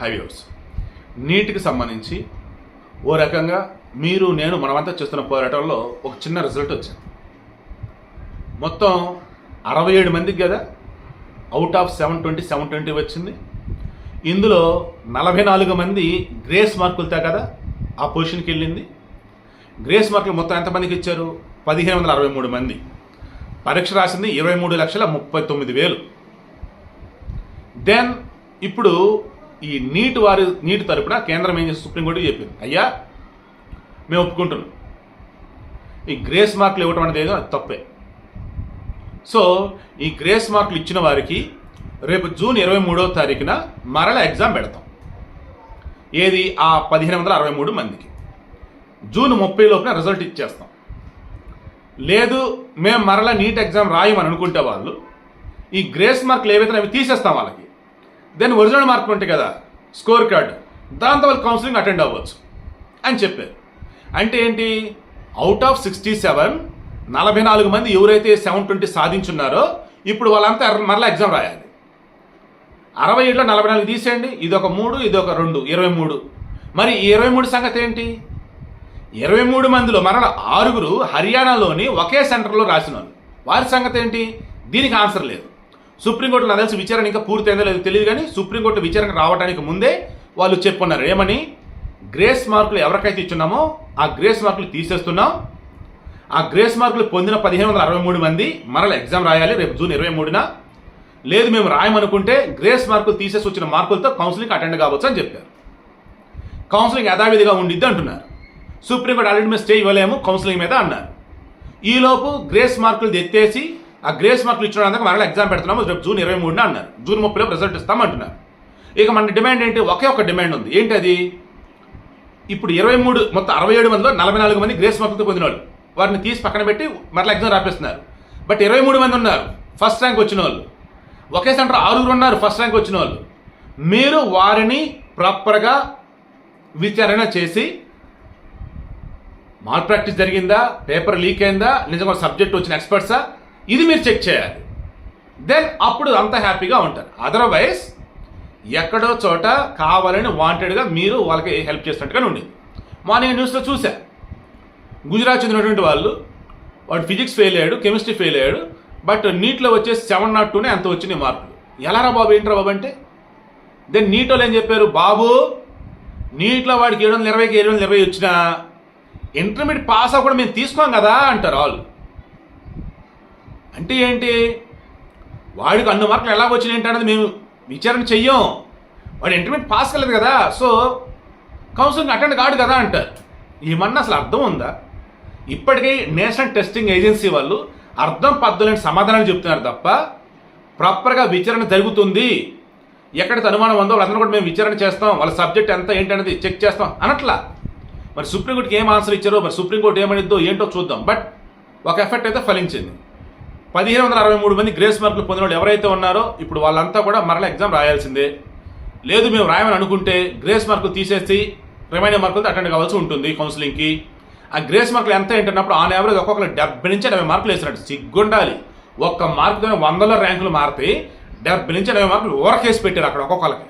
Highways. నీటికి సంబంధించి ఓ రకంగా మీరు నేను మనమంతా చేస్తున్న పోరాటంలో ఒక చిన్న రిజల్ట్ వచ్చింది. మొత్తం అరవై ఏడు మందికి కదా out of seven twenty seven twenty వచ్చింది. ఇందులో నలభై నాలుగు మంది గ్రేస్ మార్కులతో కదా ఆ పొజిషన్కి వెళ్ళింది. గ్రేస్ మార్కులు మొత్తం ఎంతమందికి ఇచ్చారు? పదిహేను వందల అరవై మూడు మంది. పరీక్ష రాసింది ఇరవై మూడు లక్షల ముప్పై తొమ్మిది వేలు. దెన్ ఇప్పుడు ఈ నీటి వారి నీటి తరపున కేంద్రం ఏం చేసి సుప్రీంకోర్టు చెప్పింది. అయ్యా మేము ఒప్పుకుంటున్నాం. ఈ గ్రేస్ మార్కులు ఇవ్వటం అనేది ఏదో తప్పే. సో ఈ గ్రేస్ మార్కులు ఇచ్చిన వారికి రేపు జూన్ ఇరవై మూడవ తారీఖున మరల ఎగ్జామ్ పెడతాం. ఏది? ఆ పదిహేను వందల అరవై మూడు మందికి. జూన్ ముప్పై లోపున రిజల్ట్ ఇచ్చేస్తాం. లేదు మేము మరలా నీట్ ఎగ్జామ్ రాయమని అనుకుంటే వాళ్ళు ఈ గ్రేస్ మార్కులు ఏవైతే అవి తీసేస్తాం వాళ్ళకి. దెన్ ఒరిజినల్ మార్కులు ఉంటాయి కదా స్కోర్ కార్డు దాంతో వాళ్ళు కౌన్సిలింగ్ అటెండ్ అవ్వచ్చు అని చెప్పారు. అంటే ఏంటి? అవుట్ ఆఫ్ సిక్స్టీ సెవెన్ నలభై నాలుగు మంది ఎవరైతే సెవెన్ ట్వంటీ సాధించున్నారో ఇప్పుడు వాళ్ళంతా మరలా ఎగ్జామ్ రాయాలి. అరవై ఏడులో నలభై నాలుగు తీసేయండి ఇది ఒక మూడు ఇది ఒక రెండు ఇరవై మూడు. మరి ఈ ఇరవై మూడు సంగతి ఏంటి? ఇరవై మూడు మందిలో మరల ఆరుగురు హర్యానాలోని ఒకే సెంటర్లో రాసిన వారి సంగతి ఏంటి? దీనికి ఆన్సర్ లేదు. సుప్రీంకోర్టులో నాకు తెలిసి విచారణ ఇంకా పూర్తయిందో లేదో తెలియదు కానీ సుప్రీంకోర్టు విచారణ రావడానికి ముందే వాళ్ళు చెప్పున్నారు. ఏమని? గ్రేస్ మార్కులు ఎవరికైతే ఇచ్చున్నామో ఆ గ్రేస్ మార్కులు తీసేస్తున్నాం. ఆ గ్రేస్ మార్కులు పొందిన పదిహేను వందల అరవై మూడు మంది మరల ఎగ్జామ్ రాయాలి రేపు జూన్ ఇరవై మూడున. లేదు మేము రాయమనుకుంటే గ్రేస్ మార్కులు తీసేసి వచ్చిన మార్కులతో కౌన్సిలింగ్ అటెండ్ కావచ్చు అని చెప్పారు. కౌన్సిలింగ్ యథావిధిగా ఉండిద్ది అంటున్నారు. సుప్రీంకోర్టు ఆల్రెడీ మేము స్టే ఇవ్వలేము కౌన్సిలింగ్ మీద అన్నారు. ఈలోపు గ్రేస్ మార్కులు ఎత్తేసి ఆ గ్రేస్ మార్కులు ఇచ్చినందుకు మరలా ఎగ్జామ్ పెడుతున్నాము రేపు జూన్ ఇరవై మూడున అన్నారు. జూన్ ముప్పైలో రిజల్ట్ ఇస్తామంటున్నారు. ఇక మన డిమాండ్ ఏంటి? ఒకే ఒక డిమాండ్ ఉంది. ఏంటి అది? ఇప్పుడు ఇరవై మూడు మొత్తం అరవై ఏడు మందిలో నలభై నాలుగు మంది గ్రేస్ మార్కులతో పొందిన వాళ్ళు వారిని తీసి పక్కన పెట్టి మరలా ఎగ్జామ్ రాపిస్తున్నారు. బట్ ఇరవై మూడు మంది ఉన్నారు ఫస్ట్ ర్యాంక్ వచ్చిన వాళ్ళు ఒకే సెంటర్ ఆరుగురు ఉన్నారు ఫస్ట్ ర్యాంక్ వచ్చిన వాళ్ళు మీరు వారిని ప్రాపర్గా విచారణ చేసి మాల్ ప్రాక్టీస్ జరిగిందా? పేపర్ లీక్ అయిందా? నిజంగా సబ్జెక్ట్ వచ్చిన ఎక్స్పర్ట్సా ఇది మీరు చెక్ చేయాలి. దెన్ అప్పుడు అంత హ్యాపీగా ఉంటారు. అదర్వైజ్ ఎక్కడో చోట కావాలని వాంటెడ్గా మీరు వాళ్ళకి హెల్ప్ చేసినట్టుగానే ఉండింది. మార్నింగ్ న్యూస్లో చూసా గుజరాత్ చెందినటువంటి వాళ్ళు వాడు ఫిజిక్స్ ఫెయిల్ అయ్యాడు కెమిస్ట్రీ ఫెయిల్ అయ్యాడు బట్ నీట్లో వచ్చేసి సెవెన్ నాట్ టూనే అంత వచ్చినాయి మార్కులు. ఎలారా బాబు ఏంట్రా బాబు అంటే? దెన్ నీట్ వాళ్ళు ఏం చెప్పారు? బాబు నీట్లో వాడికి ఏడు వందల ఇరవైకి ఏడు వందల ఇరవై వచ్చినా ఇంటర్మీడియట్ పాస్ అవ్వకుండా మేము తీసుకోం కదా అంటారు వాళ్ళు. అంటే ఏంటి? వాడికి అన్ని మార్కులు ఎలా వచ్చినాయి ఏంటి అనేది మేము విచారణ చెయ్యం. వాడు ఇంటర్మీడియట్ పాస్ కాలేదు కదా సో కౌన్సిలింగ్ అటెండ్ కాడు కదా అంటారు. ఏమన్నా అసలు అర్థం ఉందా? ఇప్పటికీ నేషనల్ టెస్టింగ్ ఏజెన్సీ వాళ్ళు అర్థం పద్ధతులని సమాధానాలు చెప్తున్నారు తప్ప ప్రాపర్గా విచారణ జరుగుతుంది. ఎక్కడ అనుమానం ఉందో వాళ్ళందరూ కూడా మేము విచారణ చేస్తాం. వాళ్ళ సబ్జెక్ట్ ఎంత ఏంటనేది చెక్ చేస్తాం. అనట్లా. మరి సుప్రీంకోర్టుకి ఏం ఆన్సర్ ఇచ్చారో మరి సుప్రీంకోర్టు ఏమనిద్దో ఏంటో చూద్దాం. బట్ ఒక ఎఫెక్ట్ అయితే ఫలించింది. పదిహేను వందల అరవై మూడు మంది గ్రేస్ మార్కులు పొందిన వాళ్ళు ఎవరైతే ఉన్నారో ఇప్పుడు వాళ్ళంతా కూడా మరలా ఎగ్జామ్ రాయాల్సిందే. లేదు మేము రాయమని అనుకుంటే గ్రేస్ మార్కులు తీసేసి రిమైనింగ్ మార్కులతో అటెండ్ కావాల్సి ఉంటుంది కౌన్సిలింగ్కి ఆ గ్రేస్ మార్కులు ఎంత ఏంటన్నప్పుడు ఆన్ యావరేజ్ ఒక్కొక్కరు డెబ్బై నుంచి ఎనభై మార్కులు వేసినట్టు సిగ్గుండాలి. ఒక్క మార్కుతోనే వందల ర్యాంకులు మారితే డెబ్బై నుంచి ఎనభై మార్కులు ఊరకేసి పెట్టారు అక్కడ ఒక్కొక్కరికి